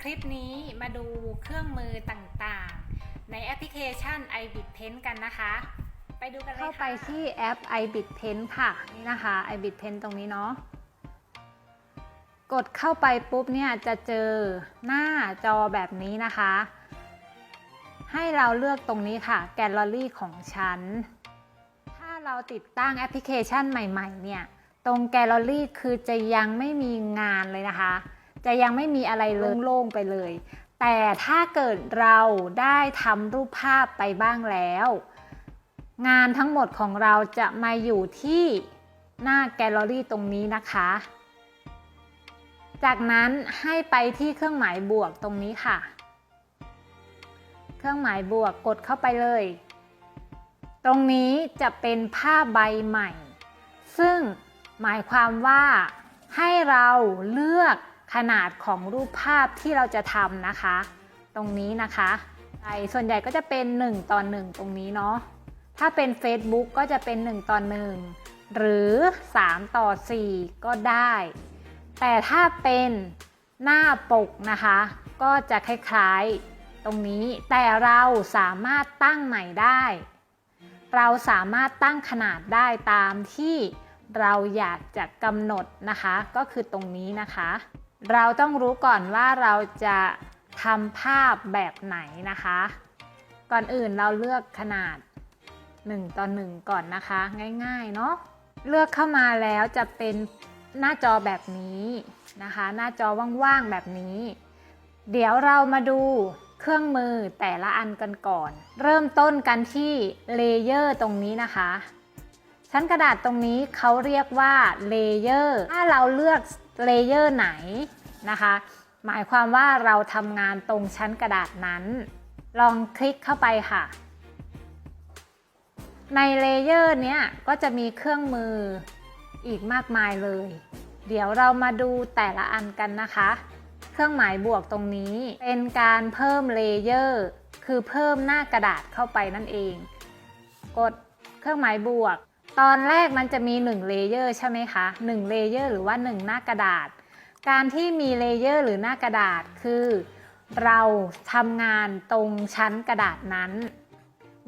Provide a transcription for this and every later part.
คลิปนี้มาดูเครื่องมือต่างๆ ในแอปพลิเคชัน iBit Pen กันนะคะ ไปดูกันเลยเข้าไปที่แอป iBit Pen ค่ะนี่นะคะ iBit Pen ตรงนี้เนาะกดเข้าไปปุ๊บเนี่ยจะเจอหน้าจอแบบนี้นะคะ ให้เราเลือกตรงนี้ค่ะ แกลเลอรี่ของฉัน ถ้าเราติดตั้งแอปพลิเคชันใหม่ ๆ เนี่ย ตรงแกลเลอรี่คือจะยังไม่มีงานเลยนะคะ จะยังไม่มีอะไรโล่งๆไปเลย แต่ถ้าเกิดเราได้ทำรูปภาพไปบ้างแล้ว งานทั้งหมดของเราจะมาอยู่ที่หน้าแกลเลอรี่ตรงนี้นะคะ จากนั้นให้ไปที่เครื่องหมายบวกตรงนี้ค่ะ เครื่องหมายบวกกดเข้าไปเลย ตรงนี้จะเป็นภาพใบใหม่ ซึ่งหมายความว่าให้เราเลือก ขนาดของรูปภาพที่เราจะทำนะคะ ตรงนี้นะคะใช่ส่วนใหญ่ก็จะเป็น 1 ต่อ 1 ตรงนี้เนาะถ้าเป็น Facebook ก็จะเป็น 1 ต่อ 1 หรือ 3 ต่อ 4 ก็ได้ แต่ถ้าเป็นหน้าปกนะคะ ก็จะคล้ายๆตรงนี้แต่เราสามารถตั้งใหม่ได้ เราสามารถตั้งขนาดได้ตามที่เราอยากจะกำหนดนะคะ ก็คือตรงนี้นะคะ เราต้องรู้ก่อนว่าเราจะทำภาพแบบไหนนะคะ ก่อนอื่นเราเลือกขนาด 1 ต่อ 1 ก่อนนะคะ ง่าย ๆ เนาะเลือกเข้ามาแล้วจะเป็นหน้าจอแบบนี้นะคะ หน้าจอว่างๆแบบนี้ เดี๋ยวเรามาดูเครื่องมือแต่ละอันกันก่อน เริ่มต้นกันที่เลเยอร์ตรงนี้นะคะ ชั้นกระดาษตรงนี้เขาเรียกว่าเลเยอร์ถ้าเราเลือกเลเยอร์ไหนนะคะ หมายความว่าเราทำงานตรงชั้นกระดาษนั้น ลองคลิกเข้าไปค่ะ ในเลเยอร์เนี้ยก็จะมีเครื่องมืออีกมากมายเลย เดี๋ยวเรามาดูแต่ละอันกันนะคะ เครื่องหมายบวกตรงนี้ เป็นการเพิ่มเลเยอร์คือเพิ่มหน้ากระดาษเข้าไปนั่นเอง กดเครื่องหมายบวก ตอนแรกมันจะมี1เลเยอร์ใช่ไหมคะ1เลเยอร์หรือว่า 1 หน้ากระดาษ การที่มีเลเยอร์หรือหน้ากระดาษคือ เราทำงานตรงชั้นกระดาษนั้น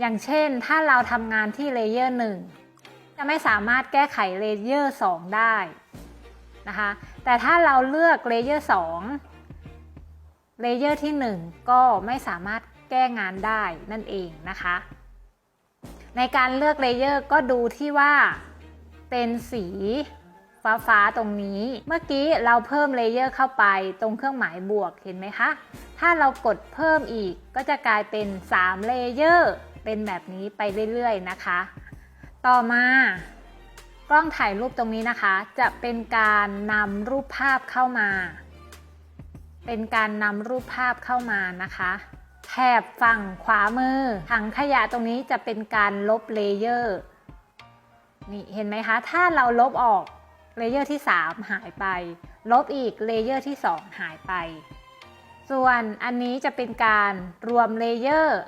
อย่างเช่นถ้าเราทำงานที่เลเยอร์1จะไม่สามารถแก้ไขเลเยอร์2ได้นะคะแต่ถ้าเราเลือกเลเยอร์2เลเยอร์ที่ 1 ก็ไม่สามารถแก้งานได้นั่นเองนะคะ ในการเลือกเลเยอร์ก็ดูที่ว่าเป็นสีฟ้าฟ้าตรงนี้ เมื่อกี้เราเพิ่มเลเยอร์เข้าไปตรงเครื่องหมายบวกเห็นไหมคะ ถ้าเรากดเพิ่มอีกก็จะกลายเป็น3เลเยอร์เป็นแบบนี้ไปเรื่อยๆนะคะ ต่อมากล้องถ่ายรูปตรงนี้นะคะ จะเป็นการนำรูปภาพเข้ามา เป็นการนำรูปภาพเข้ามานะคะ แถบฝั่งขวามือ ถังขยะตรงนี้จะเป็นการลบเลเยอร์ นี่เห็นไหมคะ ถ้าเราลบออกเลเยอร์ที่ 3 หายไป ลบอีกเลเยอร์ที่ 2 หายไป ส่วนอันนี้จะเป็นการรวมเลเยอร์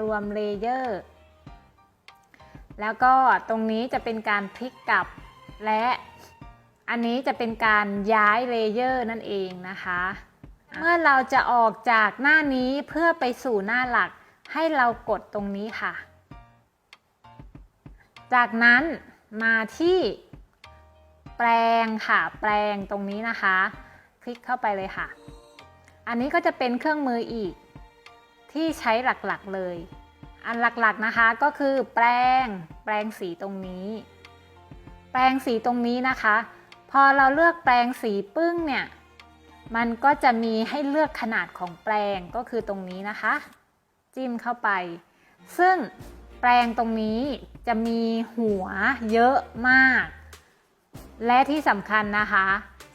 รวมเลเยอร์ แล้วก็ตรงนี้จะเป็นการพลิกกลับ และอันนี้จะเป็นการย้ายเลเยอร์นั่นเองนะคะ เมื่อเราจะออกจากหน้านี้เพื่อไปสู่หน้าหลัก ให้เรากดตรงนี้ค่ะ จากนั้นมาที่แปลงค่ะ แปลงตรงนี้นะคะ คลิกเข้าไปเลยค่ะ อันนี้ก็จะเป็นเครื่องมืออีก ที่ใช้หลักๆเลย อันหลักๆนะคะก็คือแปลงแปลงสีตรงนี้ แปลงสีตรงนี้นะคะ พอเราเลือกแปลงสีปึ้งเนี่ย มันก็จะมีให้เลือกขนาดของแปลงก็คือตรงนี้นะคะ จิ้มเข้าไป ซึ่งแปลงตรงนี้จะมีหัวเยอะมาก และที่สำคัญนะคะ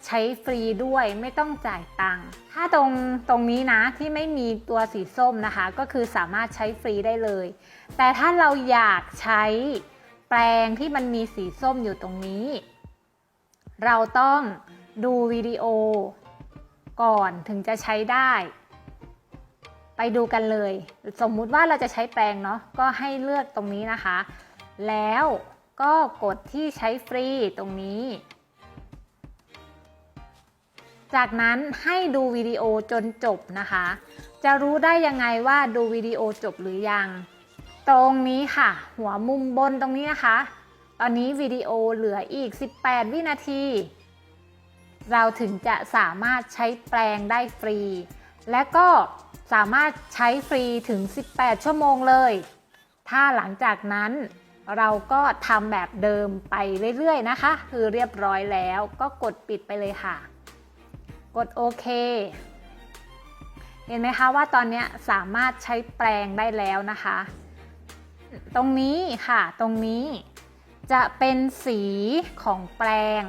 ใช้ฟรีด้วยไม่ต้องจ่ายตังค์ถ้าตรงตรงนี้นะที่ไม่มีตัวสีส้มนะคะ ก็คือสามารถใช้ฟรีได้เลย แต่ถ้าเราอยากใช้แปลงที่มันมีสีส้มอยู่ตรงนี้ เราต้องดูวิดีโอ ก่อนถึงจะใช้ได้ ไปดูกันเลย สมมุติว่าเราจะใช้แปรงเนาะก็ให้เลือกตรงนี้นะคะ แล้วก็กดที่ใช้ฟรีตรงนี้ จากนั้นให้ดูวิดีโอจนจบนะคะ จะรู้ได้ยังไงว่าดูวิดีโอจบหรือยัง ตรงนี้ค่ะ หัวมุมบนตรงนี้นะคะ ตอนนี้วิดีโอเหลืออีก 18 วินาที เราถึงจะสามารถใช้แปลงได้ฟรี และก็สามารถใช้ฟรีถึง 18 ชั่วโมงเลย ถ้าหลังจากนั้นเราก็ทำแบบเดิมไปเรื่อยๆนะคะ คือเรียบร้อยแล้วก็กดปิดไปเลยค่ะ กดโอเค เห็นไหมคะว่าตอนนี้สามารถใช้แปลงได้แล้วนะคะ ตรงนี้ค่ะ ตรงนี้จะเป็นสีของแปลง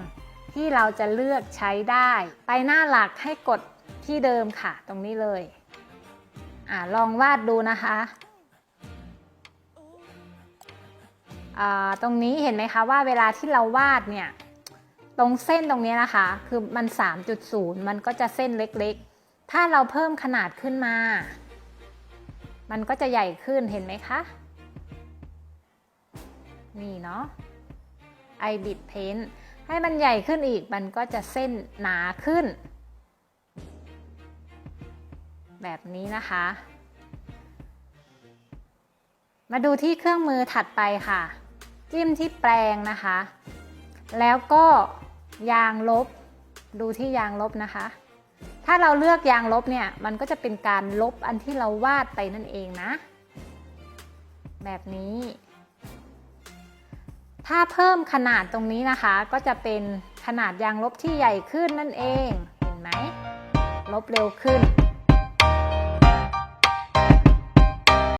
ที่เราจะเลือกใช้ได้ ไปหน้าหลักให้กดที่เดิมค่ะ ตรงนี้เลยอลองวาดดูนะคะตรงนี้เห็นไหมคะว่าเวลาที่เราวาดเนี่ยตรงเส้นตรงนี้นะคะ คือมัน 3.0 มันก็จะเส้นเล็กๆ ถ้าเราเพิ่มขนาดขึ้นมา มันก็จะใหญ่ขึ้นเห็นไหมคะ นี่เนาะ i b i t Paint ให้มันใหญ่ขึ้นอีกมันก็จะเส้นหนาขึ้น แบบนี้นะคะ มาดูที่เครื่องมือถัดไปค่ะ จิ้มที่แปลงนะคะ แล้วก็ยางลบ ดูที่ยางลบนะคะ ถ้าเราเลือกยางลบเนี่ย มันก็จะเป็นการลบอันที่เราวาดไปนั่นเองนะ แบบนี้ ถ้าเพิ่มขนาดตรงนี้นะคะ ก็จะเป็นขนาดยางลบที่ใหญ่ขึ้นนั่นเอง เห็นไหม ลบเร็วขึ้น